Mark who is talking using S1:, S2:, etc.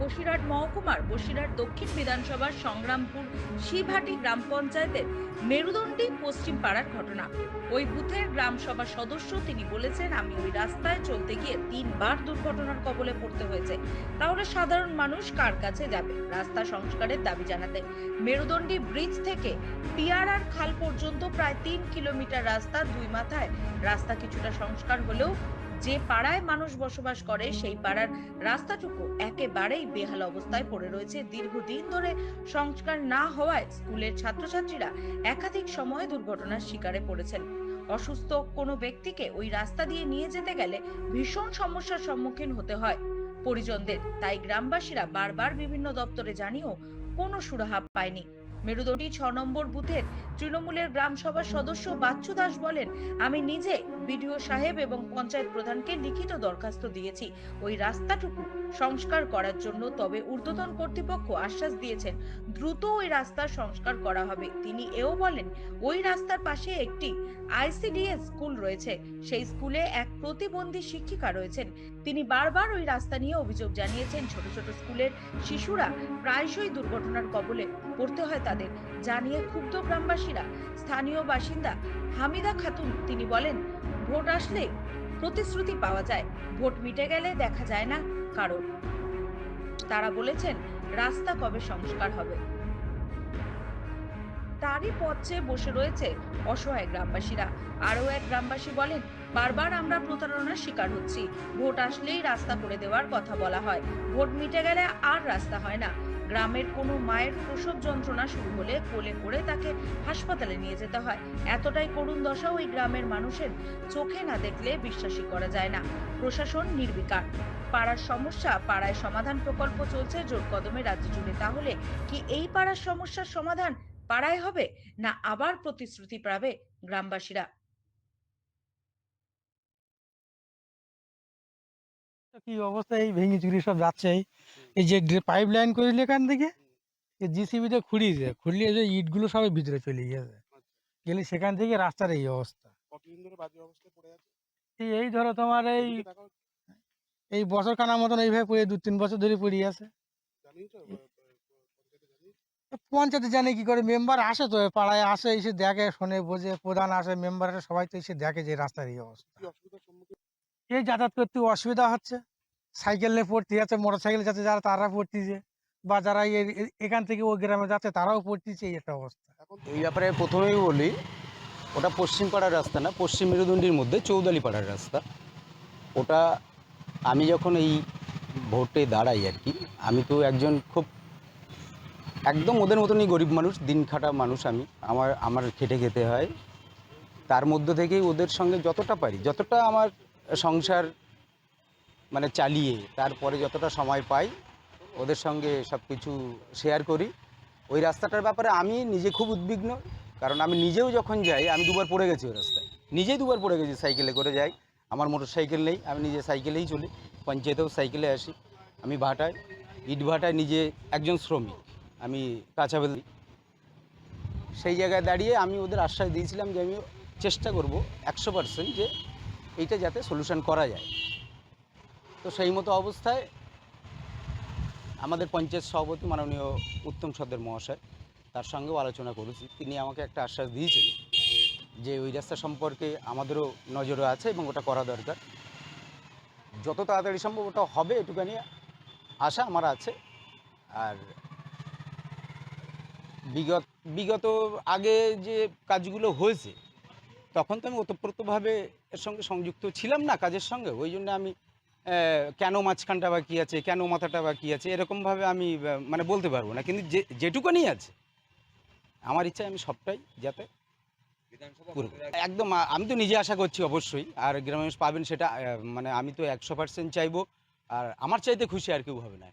S1: বসিরহাট মহকুমার বসিরহাট দক্ষিণ বিধানসভার সংগ্রামপুর শিবহাটি গ্রাম পঞ্চায়েতের মেরুদণ্ডী পশ্চিম পাড়ার ঘটনা। ওই বুথের গ্রাম সভার সদস্য তিনি বলেছেন, আমি ওই রাস্তায় চলতে গিয়ে তিনবার দুর্ঘটনার কবলে পড়তে হয়েছে। তাহলে সাধারণ মানুষ কার কাছে যাবে? রাস্তা সংস্কারের দাবি জানাতে মেরুদণ্ডী ব্রিজ থেকে পিয়ারার খাল পর্যন্ত প্রায় তিন কিলোমিটার রাস্তা দুই মাথায়। রাস্তা কিছুটা সংস্কার হলেও যে পাড়ায় মানুষ বসবাস করে, সেই পাড়ার রাস্তাটুকু একেবারেই বেহাল অবস্থায় পড়ে রয়েছে। দীর্ঘদিন ধরে সংস্কার না হওয়ায় স্কুলের ছাত্রছাত্রীরা একাধিক সময় দুর্ঘটনার শিকারে পড়েছেন। অসুস্থ কোনো ব্যক্তিকে ওই রাস্তা দিয়ে নিয়ে যেতে গেলে ভীষণ সমস্যার সম্মুখীন হতে হয় পরিজনদের। তাই গ্রামবাসীরা বারবার বিভিন্ন দপ্তরে জানিয়েও কোনো সুরাহা পায়নি। মেরুদণ্ডী ছ নম্বর বুথের তৃণমূলের গ্রাম সভার সদস্য বাচ্চু দাস বলেন, আমি নিজে বিডিও সাহেব এবং পঞ্চায়েত প্রধানকে লিখিত দরখাস্ত দিয়েছি। ওই রাস্তাটুকু সংস্কার করার জন্য তবে ঊর্ধ্বতন কর্তৃপক্ষ আশ্বাস দিয়েছেন, দ্রুত ওই রাস্তার সংস্কার করা হবে। তিনি এও বলেন, ওই রাস্তার পাশে একটি আইসিডিএস স্কুল রয়েছে। সেই স্কুলে এক প্রতিবন্ধী শিক্ষিকা রয়েছেন। তিনি বারবার ওই রাস্তা নিয়ে অভিযোগ জানিয়েছেন। ছোট ছোট স্কুলের শিশুরা প্রায়শই দুর্ঘটনার কবলে পড়তে হয় তাদের। জানিয়ে ক্ষুব্ধ গ্রামবাসীরা, স্থানীয় বাসিন্দা হামিদা খাতুন, তিনি বলেন, ভোট আসলে প্রতিশ্রুতি পাওয়া যায়, ভোট মিটে গেলে দেখা যায় না কারণ তারা বলেছেন, রাস্তা কবে সংস্কার হবে? তারই পথ চেয়ে বসে রয়েছে অসহায় গ্রামবাসীরা। আরও এক গ্রামবাসী বলেন বারবার আমরা প্রতারণার শিকার হচ্ছি। ভোট আসলেই রাস্তা করে দেওয়ার কথা বলা হয়। ভোট মিটে গেলে আর রাস্তা হয় না। গ্রামের কোনো মায়ের প্রসব যন্ত্রণা শুরু হলে কোলে করে তাকে হাসপাতালে নিয়ে যেতে হয়। এতটাই করুণ দশা ওই গ্রামের মানুষের চোখে না দেখলে বিশ্বাসই করা যায় না। প্রশাসন নির্বিকার। পাড়ার সমস্যা, পাড়ায় সমাধান প্রকল্প চলছে, জোর কদমে রাজ্য জুড়ে। তাহলে কি এই পাড়ার সমস্যার সমাধান পাড়ায় হবে? না আবার প্রতিশ্রুতি পাবে গ্রামবাসীরা?
S2: কি অবস্থা? এই ভেঙে চুরি সব যাচ্ছে এই যে পাইপ লাইন করিল এখান থেকে এই জিসিবিতে খুঁড়িয়েছে। খুঁড়িয়ে যে ইটগুলো সবাই ভিতরে চলে গিয়েছে। গেলে সেখান থেকে রাস্তার এই অবস্থা। এই ধরো তোমার এই এই বছর কানা মতন এইভাবে পড়ে দু তিন বছর ধরে পড়ে আছে।
S3: পঞ্চায়েতে
S2: জানে কি করে মেম্বার আসে তো পাড়ায় আসে এসে দেখে শোনে বোঝে প্রধান আসে মেম্বার আসে সবাই তো এসে দেখে যে রাস্তার এই অবস্থা। এই যাতায়াত করতে অসুবিধা হচ্ছে। সাইকেল পড়তে যাচ্ছে মোটর সাইকেল যাচ্ছে, যারা তারা পড়তেছে বা যারা এখান থেকে ওই গ্রামে যাচ্ছে তারাও পড়তেছে এই একটা অবস্থা।
S4: এই ব্যাপারে প্রথমেই বলি, ওটা পশ্চিম পাড়ার রাস্তা না, পশ্চিম মেরুদণ্ডির মধ্যে চৌদালি পাড়ার রাস্তা। ওটা আমি যখন এই ভোটে দাঁড়াই আর কি, আমি তো একজন খুব, একদম ওদের মতনই গরিব মানুষ, দিন খাটা মানুষ আমি, আমার আমার খেটে খেতে হয়। তার মধ্য থেকেই ওদের সঙ্গে যতটা পারি, যতটা আমার সংসার মানে চালিয়ে তারপরে যতটা সময় পাই ওদের সঙ্গে সব কিছু শেয়ার করি। ওই রাস্তাটার ব্যাপারে আমি নিজে খুব উদ্বিগ্ন, কারণ আমি নিজেও যখন যাই, আমি দুবার পড়ে গেছি ওই রাস্তায়। নিজেই দুবার পড়ে গেছি, সাইকেলে করে যাই। আমার মোটর সাইকেল নেই, আমি নিজে সাইকেলেই চলি। পঞ্চায়েতেও সাইকেলে আসি। আমি ভাটায়, ইট ভাটায় নিজে একজন শ্রমিক। আমি কাঁচাবেল দিই। সেই জায়গায় দাঁড়িয়ে আমি ওদের আশ্বাস দিয়েছিলাম যে আমি চেষ্টা করব একশো পার্সেন্ট যে এইটা যাতে সলিউশন করা যায়। তো সেই মতো অবস্থায় আমাদের পঞ্চায়েত সভাপতি মাননীয় উত্তম সর্দার মহাশয় তার সঙ্গেও আলোচনা করেছি। তিনি আমাকে একটা আশ্বাস দিয়েছেন যে ওই রাস্তা সম্পর্কে আমাদেরও নজরে আছে এবং ওটা করা দরকার। যত তাড়াতাড়ি সম্ভব ওটা হবে, এটুখানি আশা আমার আছে। আর বিগত বিগত আগে যে কাজগুলো হয়েছে, তখন তো আমি ওতপ্রোতভাবে এর সঙ্গে সংযুক্ত ছিলাম না কাজের সঙ্গে। ওই জন্য আমি কেন মাঝখানটা বা কী আছে কেন মাথাটা বা কী আছে এরকমভাবে আমি মানে বলতে পারব না কিন্তু যে যেটুকুনি আছে আমার ইচ্ছা আমি সবটাই যাতে। একদম আমি তো নিজে আশা করছি অবশ্যই আর গ্রামের মানুষ পাবেন সেটা মানে আমি তো একশো পার্সেন্ট চাইব আর আমার চাইতে খুশি আর কেউ হবে না